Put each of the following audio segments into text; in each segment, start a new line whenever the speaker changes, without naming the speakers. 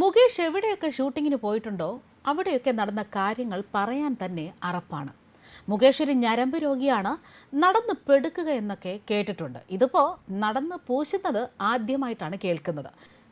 മുകേഷ് എവിടെയൊക്കെ ഷൂട്ടിങ്ങിന് പോയിട്ടുണ്ടോ അവിടെയൊക്കെ നടന്ന കാര്യങ്ങൾ പറയാൻ തന്നെ അറപ്പാണ്. മുകേഷ് ഒരു ഞരമ്പ് രോഗിയാണ് നടന്ന് പെടുക്കുക എന്നൊക്കെ കേട്ടിട്ടുണ്ട്. ഇതിപ്പോ നടന്ന് പൂശുന്നത് ആദ്യമായിട്ടാണ് കേൾക്കുന്നത്.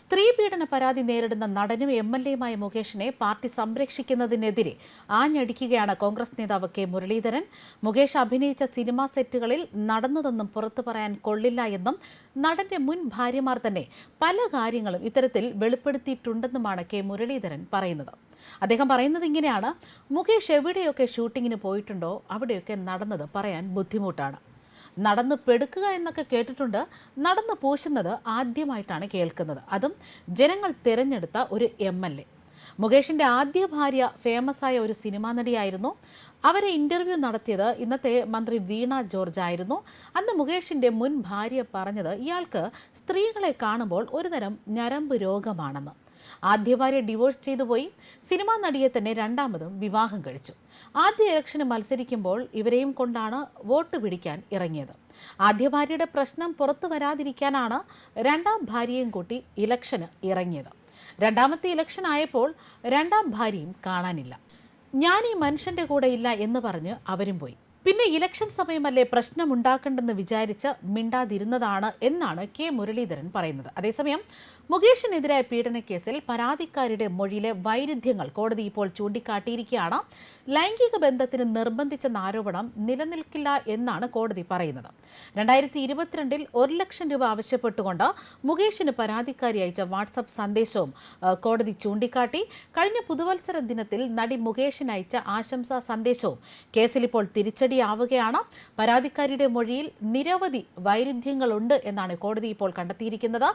സ്ത്രീ പീഡന പരാതി നേരിടുന്ന നടനും എം എൽ എയുമായ മുകേഷിനെ പാർട്ടി സംരക്ഷിക്കുന്നതിനെതിരെ ആഞ്ഞടിക്കുകയാണ് കോൺഗ്രസ് നേതാവ് കെ മുരളീധരൻ. മുകേഷ് അഭിനയിച്ച സിനിമാ സെറ്റുകളിൽ നടന്നതെന്നും പുറത്തു പറയാൻ കൊള്ളില്ല എന്നും നടന്റെ മുൻ ഭാര്യമാർ തന്നെ പല കാര്യങ്ങളും ഇത്തരത്തിൽ വെളിപ്പെടുത്തിയിട്ടുണ്ടെന്നുമാണ് കെ മുരളീധരൻ പറയുന്നത്. അദ്ദേഹം പറയുന്നത് ഇങ്ങനെയാണ്. മുകേഷ് എവിടെയൊക്കെ ഷൂട്ടിങ്ങിന് പോയിട്ടുണ്ടോ അവിടെയൊക്കെ നടന്നത് പറയാൻ ബുദ്ധിമുട്ടാണ്. നടന്ന് പെടുക്കുക എന്നൊക്കെ കേട്ടിട്ടുണ്ട്. നടന്ന് പൂശുന്നത് ആദ്യമായിട്ടാണ് കേൾക്കുന്നത്. അതും ജനങ്ങൾ തിരഞ്ഞെടുത്ത ഒരു എം എൽ എ. മുകേഷിന്റെ ആദ്യ ഭാര്യ ഫേമസ് ആയ ഒരു സിനിമാ നടിയായിരുന്നു. അവരെ ഇന്റർവ്യൂ നടത്തിയത് ഇന്നത്തെ മന്ത്രി വീണ ജോർജ് ആയിരുന്നു. അന്ന് മുകേഷിന്റെ മുൻ ഭാര്യ പറഞ്ഞത് ഇയാൾക്ക് സ്ത്രീകളെ കാണുമ്പോൾ ഒരുതരം ഞരമ്പ് രോഗമാണെന്ന്. ആദ്യ ഭാര്യ ഡിവോഴ്സ് ചെയ്തു പോയി. സിനിമാ നടിയെ തന്നെ രണ്ടാമതും വിവാഹം കഴിച്ചു. ആദ്യ ഇലക്ഷന് മത്സരിക്കുമ്പോൾ ഇവരെയും കൊണ്ടാണ് വോട്ട് പിടിക്കാൻ ഇറങ്ങിയത്. ആദ്യ ഭാര്യയുടെ പ്രശ്നം പുറത്തു വരാതിരിക്കാനാണ് രണ്ടാം ഭാര്യയും കൂട്ടി ഇലക്ഷന് ഇറങ്ങിയത്. രണ്ടാമത്തെ ഇലക്ഷൻ ആയപ്പോൾ രണ്ടാം ഭാര്യയും കാണാനില്ല. ഞാൻ ഈ മനുഷ്യന്റെ കൂടെ ഇല്ല എന്ന് പറഞ്ഞ് അവരും പോയി. പിന്നെ ഇലക്ഷൻ സമയമല്ലേ പ്രശ്നമുണ്ടാക്കണ്ടെന്ന് വിചാരിച്ച് മിണ്ടാതിരുന്നതാണ് എന്നാണ് കെ മുരളീധരൻ പറയുന്നത്. അതേസമയം മുകേഷിനെതിരായ പീഡനക്കേസിൽ പരാതിക്കാരുടെ മൊഴിയിലെ വൈരുദ്ധ്യങ്ങൾ കോടതി ഇപ്പോൾ ചൂണ്ടിക്കാട്ടിയിരിക്കുകയാണ്. ലൈംഗിക ബന്ധത്തിന് നിർബന്ധിച്ചെന്ന ആരോപണം നിലനിൽക്കില്ല എന്നാണ് കോടതി പറയുന്നത്. രണ്ടായിരത്തി ഇരുപത്തിരണ്ടിൽ ഒരു ലക്ഷം രൂപ ആവശ്യപ്പെട്ടുകൊണ്ട് മുകേഷിന് പരാതിക്കാരി അയച്ച വാട്സപ്പ് സന്ദേശവും കോടതി ചൂണ്ടിക്കാട്ടി. കഴിഞ്ഞ പുതുവത്സര ദിനത്തിൽ നടി മുകേഷിന് അയച്ച ആശംസാ സന്ദേശവും കേസിൽ ഇപ്പോൾ തിരിച്ചടിയാവുകയാണ് പരാതിക്കാരിയുടെ മൊഴിയിൽ നിരവധി വൈരുദ്ധ്യങ്ങളുണ്ട് എന്നാണ് കോടതി ഇപ്പോൾ കണ്ടെത്തിയിരിക്കുന്നത്.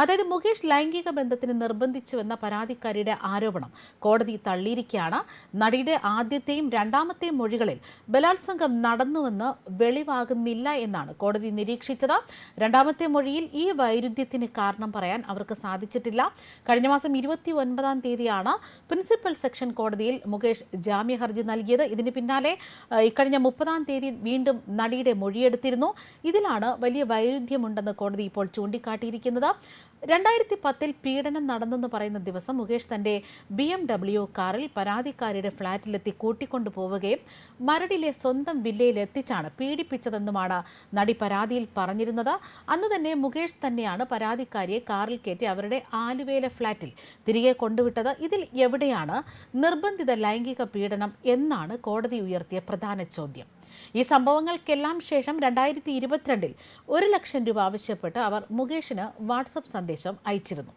അതായത് മുകേഷ് ലൈംഗിക ബന്ധത്തിന് നിർബന്ധിച്ചുവെന്ന പരാതിക്കാരിയുടെ ആരോപണം കോടതി തള്ളിയിരിക്കുകയാണ്. നടിയുടെ ആദ്യത്തെയും രണ്ടാമത്തെയും മൊഴികളിൽ ബലാത്സംഗം നടന്നുവെന്ന് വെളിവാകുന്നില്ല എന്നാണ് കോടതി നിരീക്ഷിച്ചത്. രണ്ടാമത്തെ മൊഴിയിൽ ഈ വൈരുദ്ധ്യത്തിന് കാരണം പറയാൻ അവർക്ക് സാധിച്ചിട്ടില്ല. കഴിഞ്ഞ മാസം ഇരുപത്തി ഒൻപതാം തീയതിയാണ് പ്രിൻസിപ്പൽ സെക്ഷൻ കോടതിയിൽ മുകേഷ് ജാമ്യ ഹർജി നൽകിയത്. ഇതിന് പിന്നാലെ ഇക്കഴിഞ്ഞ മുപ്പതാം തീയതി വീണ്ടും നടിയുടെ മൊഴിയെടുത്തിരുന്നു. ഇതിലാണ് വലിയ വൈരുദ്ധ്യമുണ്ടെന്ന് കോടതി ഇപ്പോൾ ചൂണ്ടിക്കാട്ടിയിരിക്കുന്നത്. രണ്ടായിരത്തി പത്തിൽ പീഡനം നടന്നെന്ന് പറയുന്ന ദിവസം മുകേഷ് തന്റെ ബി എം ഡബ്ല്യു കാറിൽ പരാതിക്കാരിയുടെ ഫ്ളാറ്റിലെത്തി കൂട്ടിക്കൊണ്ടു പോവുകയും മരടിലെ സ്വന്തം വില്ലയിൽ എത്തിച്ചാണ് പീഡിപ്പിച്ചതെന്നുമാണ് നടി പരാതിയിൽ പറഞ്ഞിരുന്നത്. അന്ന് തന്നെ മുകേഷ് തന്നെയാണ് പരാതിക്കാരിയെ കാറിൽ കയറ്റി അവരുടെ ആലുവേല ഫ്ളാറ്റിൽ തിരികെ കൊണ്ടുവിട്ടത്. ഇതിൽ എവിടെയാണ് നിർബന്ധിത ലൈംഗിക പീഡനം എന്നാണ് കോടതി ഉയർത്തിയ പ്രധാന ചോദ്യം. ഈ സംഭവങ്ങൾക്കെല്ലാം ശേഷം രണ്ടായിരത്തി ഇരുപത്തിരണ്ടിൽ ഒരു ലക്ഷം രൂപ ആവശ്യപ്പെട്ട് അവർ മുകേഷിന് വാട്സപ്പ് സന്ദേശം അയച്ചിരുന്നു.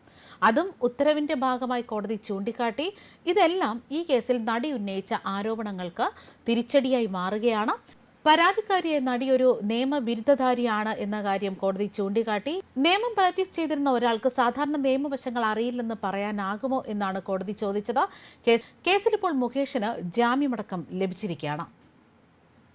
അതും ഉത്തരവിന്റെ ഭാഗമായി കോടതി ചൂണ്ടിക്കാട്ടി ഇതെല്ലാം ഈ കേസിൽ നടി ഉന്നയിച്ച ആരോപണങ്ങൾക്ക് തിരിച്ചടിയായി മാറുകയാണ്. പരാതിക്കാരിയെ നടി ഒരു നിയമബിരുദധാരിയാണ് എന്ന കാര്യം കോടതി ചൂണ്ടിക്കാട്ടി. നിയമം പ്രാക്ടീസ് ചെയ്തിരുന്ന ഒരാൾക്ക് സാധാരണ നിയമവശങ്ങൾ അറിയില്ലെന്ന് പറയാനാകുമോ എന്നാണ് കോടതി ചോദിച്ചത്. കേസിൽ ഇപ്പോൾ മുകേഷിന് ജാമ്യമടക്കം ലഭിച്ചിരിക്കുകയാണ്.